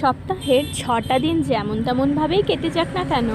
সপ্তাহের ছটা দিন যেমন তেমনভাবেই কেটে যাক না কেন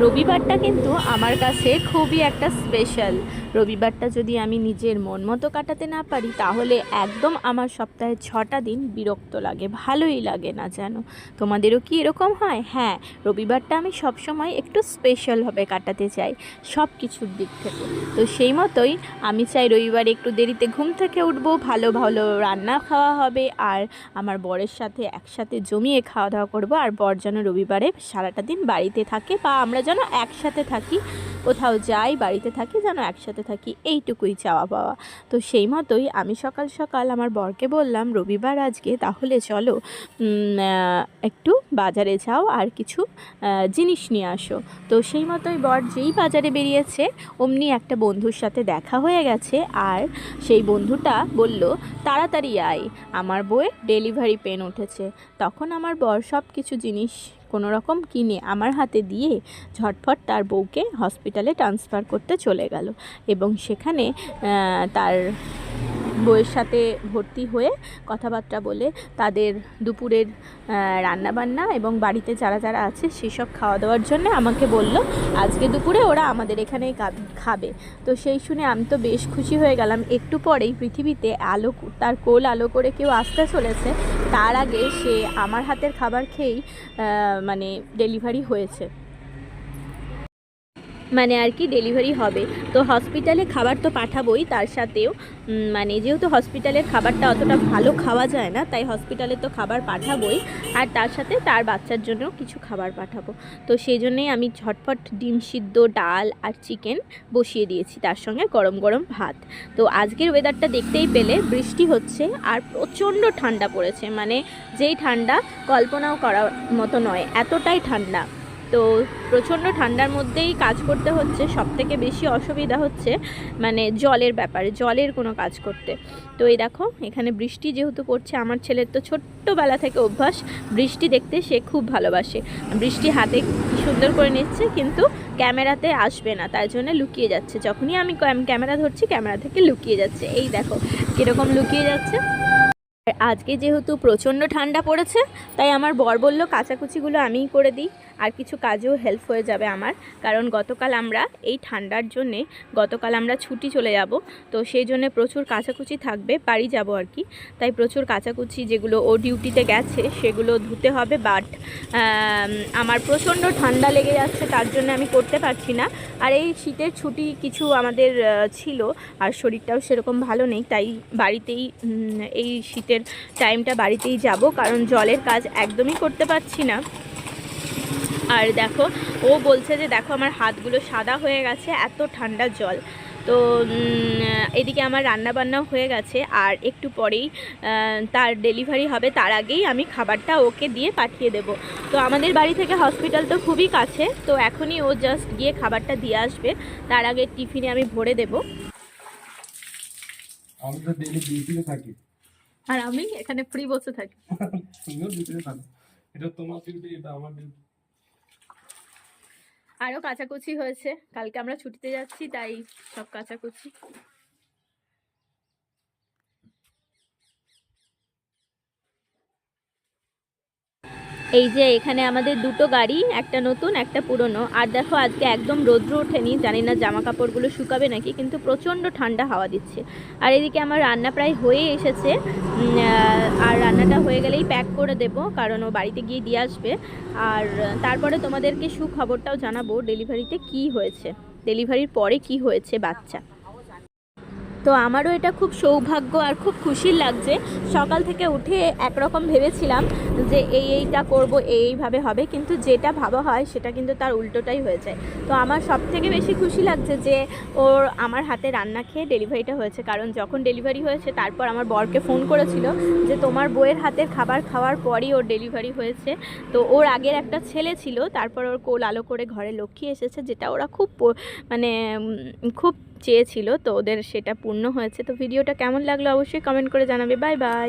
রবিবারটা কিন্তু আমার কাছে খুবই একটা স্পেশাল রবিবারটা যদি আমি নিজের মন মতো কাটাতে না পারি, তাহলে একদম আমার সপ্তাহে ছটা দিন বিরক্ত লাগে, ভালোই লাগে না যেন তোমাদেরও কি এরকম হয়? হ্যাঁ রবিবারটা আমি সবসময় একটু স্পেশালভাবে কাটাতে চাই সব কিছুর দিক থেকে। তো সেই মতোই আমি চাই রবিবারে একটু দেরিতে ঘুম থেকে উঠবো, ভালো ভালো রান্না খাওয়া হবে, আর আমার বরের সাথে একসাথে জমিয়ে খাওয়া দাওয়া করব, আর বর যেন রবিবারে সারাটা দিন বাড়িতে থাকে, বা আমরা যেন একসাথে থাকি, কোথাও যাই, বাড়িতে থাকি, যেন একসাথে থাকি, এইটুকুই চাওয়া পাওয়া। তো সেই মতোই আমি সকাল সকাল আমার বরকে বললাম, রবিবার আজকে, তাহলে চলো একটু বাজারে যাও আর কিছু জিনিস নিয়ে আসো। তো সেই মতোই বর যেই বাজারে বেরিয়েছে, অমনি একটা বন্ধুর সাথে দেখা হয়ে গেছে আর সেই বন্ধুটা বলল, তাড়াতাড়ি আয়, আমার বইয়ে ডেলিভারি পেন উঠেছে। তখন আমার বর সব কিছু জিনিস কোনো রকম কিনে আমার হাতে দিয়ে ঝটফট তার বউকে হসপিটালে ট্রান্সফার করতে চলে গেল। এবং সেখানে তার বউয়ের সাথে ভর্তি হয়ে কথাবার্তা বলে তাদের দুপুরের রান্নাবান্না এবং বাড়িতে যারা যারা আছে সেসব খাওয়া দাওয়ার জন্য আমাকে বলল, আজকে দুপুরে ওরা আমাদের এখানে খাবে তো সেই শুনে আমি তো বেশ খুশি হয়ে গেলাম। একটু পরেই পৃথিবীতে আলো, তার কোল আলো করে কেউ আসতে চলেছে, তার আগে সে আমার হাতের খাবার খেয়েই মানে ডেলিভারি হয়েছে। মানে আর কি ডেলিভারি হবে। তো হসপিটালে খাবার তো পাঠাবোই, তার সাথেও মানে যেহেতু হসপিটালের খাবারটা অতটা ভালো খাওয়া যায় না, তাই হসপিটালে তো খাবার পাঠাবোই, আর তার সাথে তার বাচ্চার জন্য কিছু খাবার পাঠাবো। তো সেই জন্যেই আমি ঝটফট ডিম সিদ্ধ, ডাল আর চিকেন বসিয়ে দিয়েছি, তার সঙ্গে গরম গরম ভাত। তো আজকের ওয়েদারটা দেখতেই পেলে, বৃষ্টি হচ্ছে আর প্রচণ্ড ঠান্ডা পড়েছে মানে যেই ঠান্ডা কল্পনাও করার মতো নয়, এতটাই ঠান্ডা। তো প্রচণ্ড ঠান্ডার মধ্যেই কাজ করতে হচ্ছে। সব থেকে বেশি অসুবিধা হচ্ছে মানে জলের ব্যাপারে, জলের কোনো কাজ করতে। তো এই দেখো, এখানে বৃষ্টি যেহেতু পড়ছে, আমার ছেলের তো ছোট্টবেলা থেকে অভ্যাস, বৃষ্টি দেখতে সে খুব ভালোবাসে। বৃষ্টি হাতে সুন্দর করে নিচ্ছে, কিন্তু ক্যামেরাতে আসবে না, তার জন্য লুকিয়ে যাচ্ছে। যখনই আমি ক্যাম- ক্যামেরা ধরছি, ক্যামেরা থেকে লুকিয়ে যাচ্ছে। এই দেখো, কীরকম লুকিয়ে যাচ্ছে। আজকে যেহেতু প্রচণ্ড ঠান্ডা পড়েছে, তাই আমার বর বলল কাচাকুচিগুলো আমিই করে দিই, আর কিছু কাজেও হেল্প হয়ে যাবে আমার। কারণ গতকাল আমরা এই ঠান্ডার জন্যে, গতকাল আমরা ছুটি চলে যাব, তো সেই জন্য প্রচুর কাচাকুচি থাকবে, বাড়ি যাব আর কি। তাই প্রচুর কাচাকুচি যেগুলো ও ডিউটিতে গেছে, সেগুলো ধুতে হবে বাট আমার প্রচণ্ড ঠান্ডা লেগে যাচ্ছে, তার জন্য আমি করতে পারছি না। আর এই শীতের ছুটি কিছু আমাদের ছিল, আর শরীরটাও সেরকম ভালো নেই, তাই বাড়িতেই এই শীতের টাইমটা বাড়িতেই যাব, কারণ জলের কাজ একদমই করতে পারছি না। আর দেখো, ও বলছে যে দেখো আমার হাতগুলো সাদা হয়ে গেছে, এত ঠান্ডা জল। তো এদিকে আমার রান্না বান্নাও হয়ে গেছে, আর একটু পরেই তার ডেলিভারি হবে, তার আগেই আমি খাবারটা ওকে দিয়ে পাঠিয়ে দেব। তো আমাদের বাড়ি থেকে হসপিটাল তো খুবই কাছে, তো এখনই ও জাস্ট গিয়ে খাবারটা দিয়ে আসবে, তার আগে টিফিনে আমি ভরে দেব। আমি তো ডেলি ডিউটিতে থাকি। আর আমি এখানে ফ্রি বসে থাকি। তুমিও ডিউটিতে থাকো। এটা তোমার ডিউটি এটা আমার ডিউটি আরও কাচাকুচি হয়েছে। কালকে আমরা ছুটিতে যাচ্ছি তাই সব কাচাকুচি। এই যে এখানে আমাদের দুটো গাড়ি, একটা নতুন, একটা পুরনো। আর দেখো, আজকে একদম রৌদ্র ওঠেনি। জানি না জামা কাপড়গুলো শুকাবে নাকি, কিন্তু প্রচণ্ড ঠান্ডা হাওয়া দিচ্ছে। আর এদিকে আমার রান্না প্রায় হয়ে এসেছে। আর রান্নাটা হয়ে গেলেই প্যাক করে দেব, কারণ ও বাড়িতে গিয়ে দিয়ে আসবে। আর তারপরে তোমাদেরকে সুখবরটাও জানাব ডেলিভারিতে কি হয়েছে। ডেলিভারির পরে কি হয়েছে বাচ্চা। তো আমারও এটা খুব সৌভাগ্য আর খুব খুশির লাগছে। সকাল থেকে উঠে একরকম ভেবেছিলাম যে এই এইটা করব, এই এইভাবে হবে। কিন্তু যেটা ভাবা হয় সেটা কিন্তু তার উল্টোটাই হয়ে যায়। তো আমার সব থেকে বেশি খুশি লাগছে যে ওর আমার হাতে রান্না খেয়ে ডেলিভারিটা হয়েছে। কারণ যখন ডেলিভারি হয়েছে, তারপর আমার বরকে ফোন করেছিল যে তোমার বইয়ের হাতের খাবার খাওয়ার পরই ওর ডেলিভারি হয়েছে। তো ওর আগের একটা ছেলে ছিল, তারপর ওর কোল আলো করে ঘরে লক্ষ্মী এসেছে, যেটা ওরা খুব মানে খুব চেয়েছিল, তো ওদের সেটা পূর্ণ হয়েছে। তো ভিডিওটা কেমন লাগল অবশ্যই কমেন্ট করে জানাবে। Bye bye